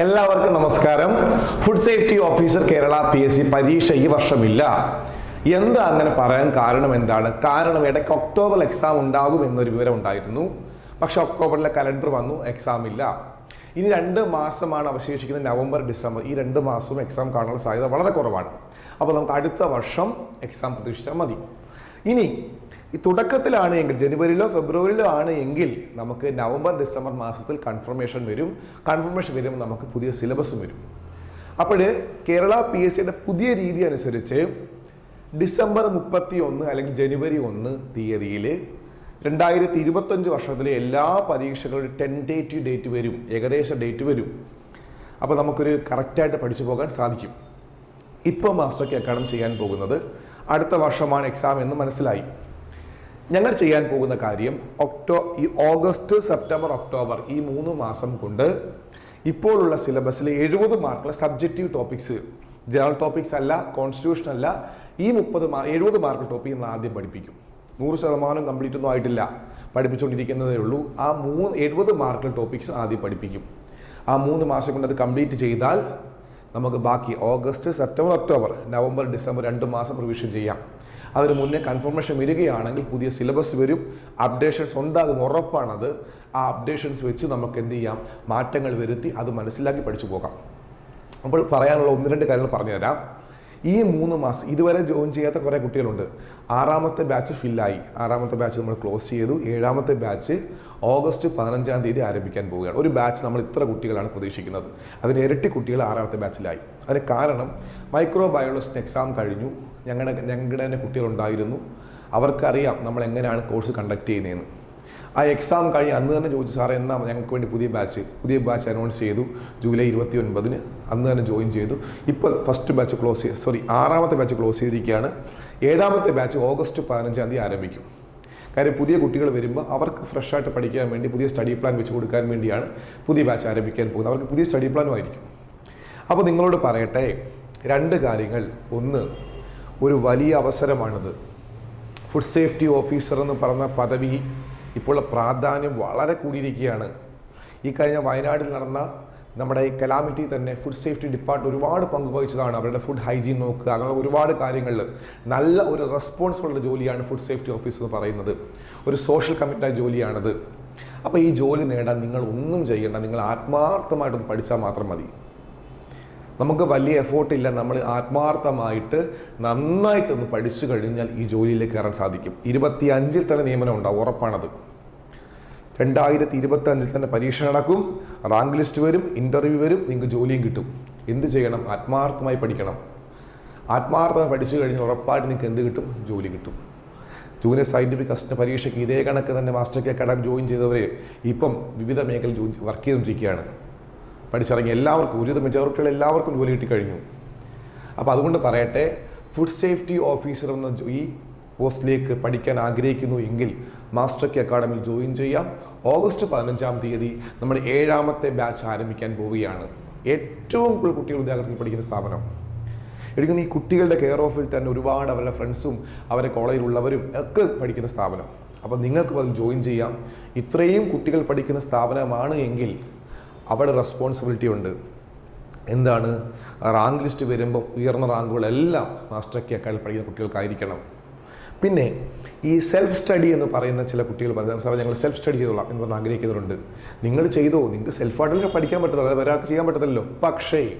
എല്ലാവർക്കും നമസ്കാരം. Food safety officer Kerala P S C പരീക്ഷ ഈ വർഷമില്ല. എന്താ അങ്ങനെ പറയാൻ കാരണം എന്താണ്? കാരണം ഇടയ്ക്ക് ഒക്ടോബർ എക്സാം ഉണ്ടാകും എന്നൊരു വിവരം ഉണ്ടായിരുന്നു. പക്ഷെ ഒക്ടോബറിലെ കലണ്ടർ വന്നു എക്സാം ഇല്ല. ഇനി രണ്ട് മാസമാണ് അവശേഷിക്കുന്നത് നവംബർ ഡിസംബർ. ഈ രണ്ട് മാസവും എക്സാം കാണാനുള്ള സാധ്യത വളരെ കുറവാണ്. അപ്പോൾ നമുക്ക് അടുത്ത വർഷം എക്സാം പ്രതീക്ഷിച്ചാൽ മതി. ഇനി ഈ തുടക്കത്തിലാണ് എങ്കിൽ ജനുവരിയിലോ ഫെബ്രുവരിയിലോ ആണ് എങ്കിൽ നമുക്ക് നവംബർ ഡിസംബർ മാസത്തിൽ കൺഫർമേഷൻ വരും. കൺഫർമേഷൻ വരുമ്പോൾ നമുക്ക് പുതിയ സിലബസും വരും. അപ്പോൾ കേരള പി എസ് സിയുടെ പുതിയ രീതി അനുസരിച്ച് ഡിസംബർ മുപ്പത്തി ഒന്ന് അല്ലെങ്കിൽ ജനുവരി ഒന്ന് തീയതിയിൽ രണ്ടായിരത്തി ഇരുപത്തഞ്ച് വർഷത്തിലെ എല്ലാ പരീക്ഷകളുടെ ടെന്റേറ്റീവ് ഡേറ്റ് വരും. ഏകദേശ ഡേറ്റ് വരും. അപ്പോൾ നമുക്കൊരു കറക്റ്റായിട്ട് പഠിച്ചു പോകാൻ സാധിക്കും. ഇപ്പോൾ മാസ്റ്റർ കേക്കാണ് ചെയ്യാൻ പോകുന്നത് അടുത്ത വർഷമാണ് എക്സാം എന്ന് മനസ്സിലായി. ഞങ്ങൾ ചെയ്യാൻ പോകുന്ന കാര്യം ഒക്ടോ ഈ ഓഗസ്റ്റ് സെപ്റ്റംബർ ഒക്ടോബർ ഈ മൂന്ന് മാസം കൊണ്ട് ഇപ്പോഴുള്ള സിലബസിലെ എഴുപത് മാർക്കുള്ള സബ്ജക്റ്റീവ് ടോപ്പിക്സ് ജനറൽ ടോപ്പിക്സ് അല്ല കോൺസ്റ്റിറ്റ്യൂഷൻ അല്ല ഈ മുപ്പത് മാർക്ക് എഴുപത് മാർക്ക് ടോപ്പിക് നമ്മൾ ആദ്യം പഠിപ്പിക്കും. നൂറ് ശതമാനം കംപ്ലീറ്റ് ഒന്നും ആയിട്ടില്ല. പഠിപ്പിച്ചുകൊണ്ടിരിക്കുന്നതേ ഉള്ളൂ. ആ മൂന്ന് എഴുപത് മാർക്കുള്ള ടോപ്പിക്സ് ആദ്യം പഠിപ്പിക്കും. ആ മൂന്ന് മാസം കൊണ്ട് അത് കംപ്ലീറ്റ് ചെയ്താൽ നമുക്ക് ബാക്കി August September October November December രണ്ട് മാസം റിവിഷൻ ചെയ്യാം. അതിന് മുന്നേ കൺഫർമേഷൻ വരികയാണെങ്കിൽ പുതിയ സിലബസ് വരും. അപ്ഡേഷൻസ് ഉണ്ടാകും ഉറപ്പാണത്. ആ അപ്ഡേഷൻസ് വെച്ച് നമുക്ക് എന്ത് ചെയ്യാം? മാറ്റങ്ങൾ വരുത്തി അത് മനസ്സിലാക്കി പഠിച്ചു പോകാം. അപ്പോൾ പറയാനുള്ള ഒന്ന് രണ്ട് കാര്യങ്ങൾ പറഞ്ഞുതരാം. ഈ മൂന്ന് മാസം ഇതുവരെ ജോയിൻ ചെയ്യാത്ത കുറേ കുട്ടികളുണ്ട്. ആറാമത്തെ ബാച്ച് ഫില്ലായി ആറാമത്തെ ബാച്ച് നമ്മൾ ക്ലോസ് ചെയ്തു. ഏഴാമത്തെ ബാച്ച് ഓഗസ്റ്റ് പതിനഞ്ചാം തീയതി ആരംഭിക്കാൻ പോവുകയാണ്. ഒരു ബാച്ച് നമ്മൾ ഇത്ര കുട്ടികളാണ് പ്രതീക്ഷിക്കുന്നത്. അതിന് ഇരട്ടി കുട്ടികൾ ആറാമത്തെ ബാച്ചിലായി അതിന് കാരണം മൈക്രോ ബയോളജിസ്റ്റ് എക്സാം കഴിഞ്ഞു. ഞങ്ങളുടെ ഞങ്ങളുടെ തന്നെ കുട്ടികളുണ്ടായിരുന്നു. അവർക്കറിയാം നമ്മൾ എങ്ങനെയാണ് കോഴ്സ് കണ്ടക്ട് ചെയ്യുന്നതെന്ന്. ആ എക്സാം കഴിഞ്ഞ് അന്ന് തന്നെ ചോദിച്ചു സാറേ എന്നാ ഞങ്ങൾക്ക് വേണ്ടി പുതിയ ബാച്ച് പുതിയ ബാച്ച് അനൗൺസ് ചെയ്തു. ജൂലൈ ഇരുപത്തി ഒൻപതിന് അന്ന് തന്നെ ജോയിൻ ചെയ്തു. ഇപ്പോൾ ഫസ്റ്റ് ബാച്ച് ക്ലോസ് ചെയ്ത് സോറി ആറാമത്തെ ബാച്ച് ക്ലോസ് ചെയ്തിരിക്കുകയാണ്. ഏഴാമത്തെ ബാച്ച് ഓഗസ്റ്റ് പതിനഞ്ചാം തീയതി ആരംഭിക്കും. കാര്യം പുതിയ കുട്ടികൾ വരുമ്പോൾ അവർക്ക് ഫ്രഷായിട്ട് പഠിക്കാൻ വേണ്ടി പുതിയ സ്റ്റഡി പ്ലാൻ വെച്ച് കൊടുക്കാൻ വേണ്ടിയാണ് പുതിയ ബാച്ച് ആരംഭിക്കാൻ പോകുന്നത്. അവർക്ക് പുതിയ സ്റ്റഡി പ്ലാനും ആയിരിക്കും. അപ്പോൾ നിങ്ങളോട് പറയട്ടെ രണ്ട് കാര്യങ്ങൾ. ഒന്ന് ഒരു വലിയ അവസരമാണിത്. ഫുഡ് സേഫ്റ്റി ഓഫീസർ എന്ന് പറഞ്ഞ പദവി ഇപ്പോൾ പ്രാധാന്യം വളരെ കൂടിയിരിക്കുകയാണ്. ഈ കഴിഞ്ഞ വയനാട്ടിൽ നടന്ന നമ്മുടെ ഈ കലാമിറ്റി തന്നെ ഫുഡ് സേഫ്റ്റി ഡിപ്പാർട്ട്മെന്റ് ഒരുപാട് പങ്ക് വഹിച്ചതാണ്. അവരുടെ ഫുഡ് ഹൈജീൻ നോക്കുക അങ്ങനെ ഒരുപാട് കാര്യങ്ങളിൽ നല്ല ഒരു റെസ്പോൺസിബിൾ ജോലിയാണ് ഫുഡ് സേഫ്റ്റി ഓഫീസ് എന്ന് പറയുന്നത്. ഒരു സോഷ്യൽ കമ്മിറ്റായ ജോലിയാണത്. അപ്പോൾ ഈ ജോലി നേടാൻ നിങ്ങൾ ഒന്നും ചെയ്യേണ്ട നിങ്ങൾ ആത്മാർത്ഥമായിട്ടൊന്ന് പഠിച്ചാൽ മാത്രം മതി. നമുക്ക് വലിയ എഫോർട്ട് ഇല്ല നമ്മൾ ആത്മാർത്ഥമായിട്ട് നന്നായിട്ടൊന്ന് പഠിച്ചു കഴിഞ്ഞാൽ ഈ ജോലിയിലേക്ക് കയറാൻ സാധിക്കും. ഇരുപത്തി അഞ്ചിൽ തന്നെ നിയമനം ഉണ്ടാവും ഉറപ്പാണത്. രണ്ടായിരത്തി ഇരുപത്തി അഞ്ചിൽ തന്നെ പരീക്ഷ നടക്കും. റാങ്ക് ലിസ്റ്റ് വരും ഇന്റർവ്യൂ വരും നിങ്ങൾക്ക് ജോലിയും കിട്ടും. എന്ത് ചെയ്യണം? ആത്മാർത്ഥമായി പഠിക്കണം. ആത്മാർത്ഥമായി പഠിച്ചു കഴിഞ്ഞാൽ ഉറപ്പായിട്ട് നിങ്ങൾക്ക് എന്ത് കിട്ടും? ജോലി കിട്ടും. ജൂനിയർ സയന്റിഫിക് അസിസ്റ്റന്റ് പരീക്ഷയ്ക്ക് ഇതേ കണക്ക് തന്നെ മാസ്റ്റർ കെ അക്കാഡമി ജോയിൻ ചെയ്തവർ ഇപ്പം വിവിധ മേഖലയിൽ ജോലി വർക്ക് ചെയ്തുകൊണ്ടിരിക്കുകയാണ്. പഠിച്ചിറങ്ങി എല്ലാവർക്കും ഒരുവിധ മെജോറിറ്റികൾ എല്ലാവർക്കും ജോലി കിട്ടിക്കഴിഞ്ഞു. അപ്പോൾ അതുകൊണ്ട് പറയട്ടെ ഫുഡ് സേഫ്റ്റി ഓഫീസർ എന്ന ഈ പോസ്റ്റിലേക്ക് പഠിക്കാൻ ആഗ്രഹിക്കുന്നു എങ്കിൽ മാസ്റ്റർ കെ അക്കാഡമിയിൽ ജോയിൻ ചെയ്യാം ഓഗസ്റ്റ് പതിനഞ്ചാം തീയതി നമ്മുടെ ഏഴാമത്തെ ബാച്ച് ആരംഭിക്കാൻ പോവുകയാണ്. ഏറ്റവും കൂടുതൽ കുട്ടികൾ ഉദാഹരണത്തിൽ പഠിക്കുന്ന സ്ഥാപനം. എടുക്കുന്ന ഈ കുട്ടികളുടെ കെയർ ഓഫിൽ തന്നെ ഒരുപാട് അവരുടെ ഫ്രണ്ട്സും അവരെ കോളേജിലുള്ളവരും ഒക്കെ പഠിക്കുന്ന സ്ഥാപനം. അപ്പോൾ നിങ്ങൾക്കും അതിൽ ജോയിൻ ചെയ്യാം. ഇത്രയും കുട്ടികൾ പഠിക്കുന്ന സ്ഥാപനമാണ് എങ്കിൽ അവിടെ റെസ്പോൺസിബിലിറ്റി ഉണ്ട്. എന്താണ്? റാങ്ക് ലിസ്റ്റ് വരുമ്പോൾ ഉയർന്ന റാങ്കുകളെല്ലാം മാസ്റ്റർ കെ അക്കാഡിൽ പഠിക്കുന്ന കുട്ടികൾക്കായിരിക്കണം. പിന്നെ ഈ സെൽഫ് സ്റ്റഡി എന്ന് പറയുന്ന ചില കുട്ടികൾ പറയുന്നത് സാറേ ഞങ്ങൾ സെൽഫ് സ്റ്റഡി ചെയ്തോളാം എന്ന് പറഞ്ഞ് ആഗ്രഹിക്കുന്നവരുണ്ട്. നിങ്ങൾ ചെയ്തോ? നിങ്ങൾക്ക് സെൽഫായിട്ടൊക്കെ പഠിക്കാൻ പറ്റത്തില്ല അതായത് ഒരാൾക്ക് ചെയ്യാൻ പറ്റത്തില്ലല്ലോ. പക്ഷേ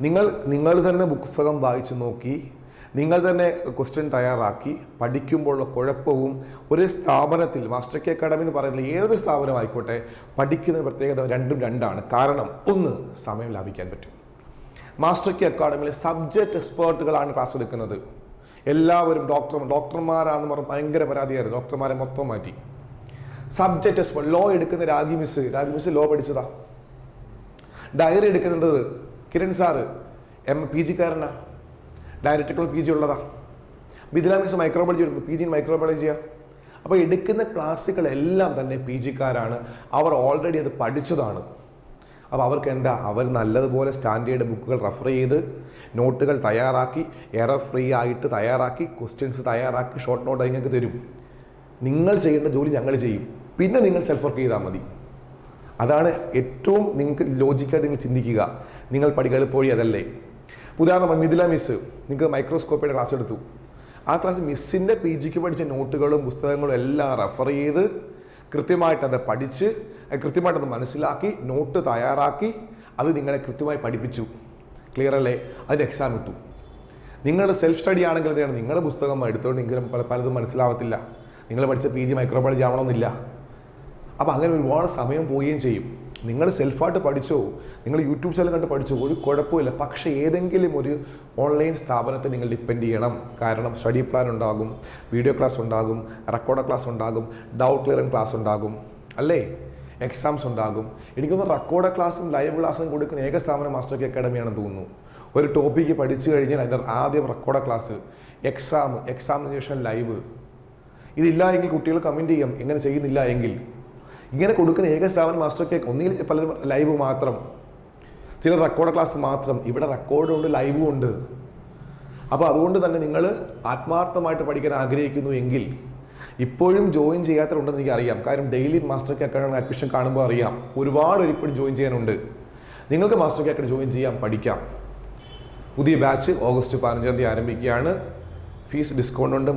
നിങ്ങൾ നിങ്ങൾ തന്നെ പുസ്തകം വായിച്ചു നോക്കി നിങ്ങൾ തന്നെ ക്വസ്റ്റ്യൻ തയ്യാറാക്കി പഠിക്കുമ്പോഴുള്ള കുഴപ്പവും ഒരു സ്ഥാപനത്തിൽ മാസ്റ്റർ കെ അക്കാഡമി എന്ന് പറയുന്നത് ഏതൊരു സ്ഥാപനമായിക്കോട്ടെ പഠിക്കുന്ന പ്രത്യേകത രണ്ടും രണ്ടാണ്. കാരണം ഒന്ന് സമയം ലാഭിക്കാൻ പറ്റും. മാസ്റ്റർ കെ അക്കാഡമിയിലെ സബ്ജക്റ്റ് എക്സ്പേർട്ടുകളാണ് ക്ലാസ് എടുക്കുന്നത്. എല്ലാവരും ഡോക്ടർ ഡോക്ടർമാരാണെന്ന് പറഞ്ഞ് ഭയങ്കര പരാതിയായിരുന്നു. ഡോക്ടർമാരെ മൊത്തം മാറ്റി. സബ്ജക്റ്റ് ലോ എടുക്കുന്ന Ragi miss Ragi miss law പഠിച്ചതാ. ഡയറി എടുക്കുന്നത് കിരൺ സാറ് എം. പി ജിക്കാരനാ ഡയറക്ടിക്കൽ പി ജി ഉള്ളതാ. മിഥില മിസ് മൈക്രോബയോളജി എടുക്കുന്നു. പി ജി മൈക്രോബയോളജിയാ അപ്പോൾ എടുക്കുന്ന ക്ലാസ്സുകളെല്ലാം തന്നെ പി ജിക്കാരാണ് അവർ ഓൾറെഡി അത് പഠിച്ചതാണ്. അപ്പോൾ അവർക്ക് എന്താ? അവർ നല്ലതുപോലെ സ്റ്റാൻഡേർഡ് ബുക്കുകൾ റെഫർ ചെയ്ത് നോട്ടുകൾ തയ്യാറാക്കി എറർ ഫ്രീ ആയിട്ട് തയ്യാറാക്കി ക്വസ്റ്റ്യൻസ് തയ്യാറാക്കി ഷോർട്ട് നോട്ട് നിങ്ങൾക്ക് തരും. നിങ്ങൾ ചെയ്യേണ്ട ജോലി ഞങ്ങൾ ചെയ്യും. പിന്നെ നിങ്ങൾ സെൽഫ് വർക്ക് ചെയ്താൽ മതി. അതാണ് ഏറ്റവും നിങ്ങൾക്ക് ലോജിക്കായിട്ട് നിങ്ങൾ ചിന്തിക്കുക. നിങ്ങൾ പഠിക്കുക എളുപ്പവഴി അതല്ലേ. ഉദാഹരണം മിഥില മിസ് നിങ്ങൾക്ക് മൈക്രോസ്കോപ്പിയുടെ ക്ലാസ് എടുത്തു. ആ ക്ലാസ് മിസ്സിന്റെ പി ജിക്ക് പഠിച്ച നോട്ടുകളും പുസ്തകങ്ങളും എല്ലാം റെഫർ ചെയ്ത് കൃത്യമായിട്ട് അത് പഠിച്ച് അത് കൃത്യമായിട്ട് മനസ്സിലാക്കി നോട്ട് തയ്യാറാക്കി അത് നിങ്ങളെ കൃത്യമായി പഠിപ്പിച്ചു. ക്ലിയർ അല്ലേ? അതിന്റെ എക്സാം ഇട്ടു. നിങ്ങളുടെ സെൽഫ് സ്റ്റഡി ആണെങ്കിൽ എന്താണ്? നിങ്ങളുടെ പുസ്തകം എടുത്തുകൊണ്ട് എങ്കിലും പല പലതും മനസ്സിലാവത്തില്ല. നിങ്ങൾ പഠിച്ച പി ജി മൈക്രോബയോളജി ആവണമെന്നില്ല. അപ്പോൾ അങ്ങനെ ഒരുപാട് സമയം പോവുകയും ചെയ്യും. നിങ്ങൾ സെൽഫായിട്ട് പഠിച്ചോ നിങ്ങൾ യൂട്യൂബ് ചാനൽ കണ്ട് പഠിച്ചോ ഒരു കുഴപ്പമില്ല പക്ഷേ ഏതെങ്കിലും ഒരു ഓൺലൈൻ സ്ഥാപനത്തെ നിങ്ങൾ ഡിപ്പെൻഡ് ചെയ്യണം. കാരണം സ്റ്റഡി പ്ലാൻ ഉണ്ടാകും വീഡിയോ ക്ലാസ് ഉണ്ടാകും റെക്കോർഡ് ക്ലാസ് ഉണ്ടാകും ഡൗട്ട് ക്ലിയറിംഗ് ക്ലാസ് ഉണ്ടാകും. അല്ലേ? എക്സാംസ് ഉണ്ടാകും. എനിക്കൊന്ന് റെക്കോർഡ് ക്ലാസ്സും ലൈവ് ക്ലാസ്സും കൊടുക്കുന്ന ഏക സ്ഥാപനം മാസ്റ്റർ കെ അക്കാഡമിയാണെന്ന് തോന്നുന്നു. ഒരു ടോപ്പിക്ക് പഠിച്ചു കഴിഞ്ഞാൽ അതിന്റെ ആദ്യം റെക്കോർഡ് ക്ലാസ് എക്സാം എക്സാമിന് ശേഷം ലൈവ് ഇതില്ല എങ്കിൽ കുട്ടികൾ കമന്റ് ചെയ്യാം ഇങ്ങനെ ചെയ്യുന്നില്ല എങ്കിൽ. ഇങ്ങനെ കൊടുക്കുന്ന ഏക സ്ഥാപനം മാസ്റ്റർ കേക്ക് ഒന്നുകിൽ പലരും ലൈവ് മാത്രം. ചില റെക്കോർഡ് ക്ലാസ് മാത്രം. ഇവിടെ റെക്കോർഡും ഉണ്ട് ലൈവും ഉണ്ട്. അപ്പോൾ അതുകൊണ്ട് തന്നെ നിങ്ങൾ ആത്മാർത്ഥമായിട്ട് പഠിക്കാൻ ആഗ്രഹിക്കുന്നു എങ്കിൽ ഇപ്പോഴും ജോയിൻ ചെയ്യാത്തവരുണ്ടെന്ന് എനിക്ക് അറിയാം കാരണം ഡെയിലി മാസ്റ്റർ അക്കാഡമി അഡ്മിഷൻ കാണുമ്പോൾ അറിയാം. ഒരുപാട് ഇപ്പോഴും ജോയിൻ ചെയ്യാനുണ്ട്. നിങ്ങൾക്ക് മാസ്റ്റർ അക്കാഡമി ജോയിൻ ചെയ്യാം പഠിക്കാം. പുതിയ ബാച്ച് ഓഗസ്റ്റ് പതിനഞ്ചാം തീയതി ആരംഭിക്കുകയാണ്. ഫീസ് ഡിസ്കൗണ്ട് ഉണ്ട്.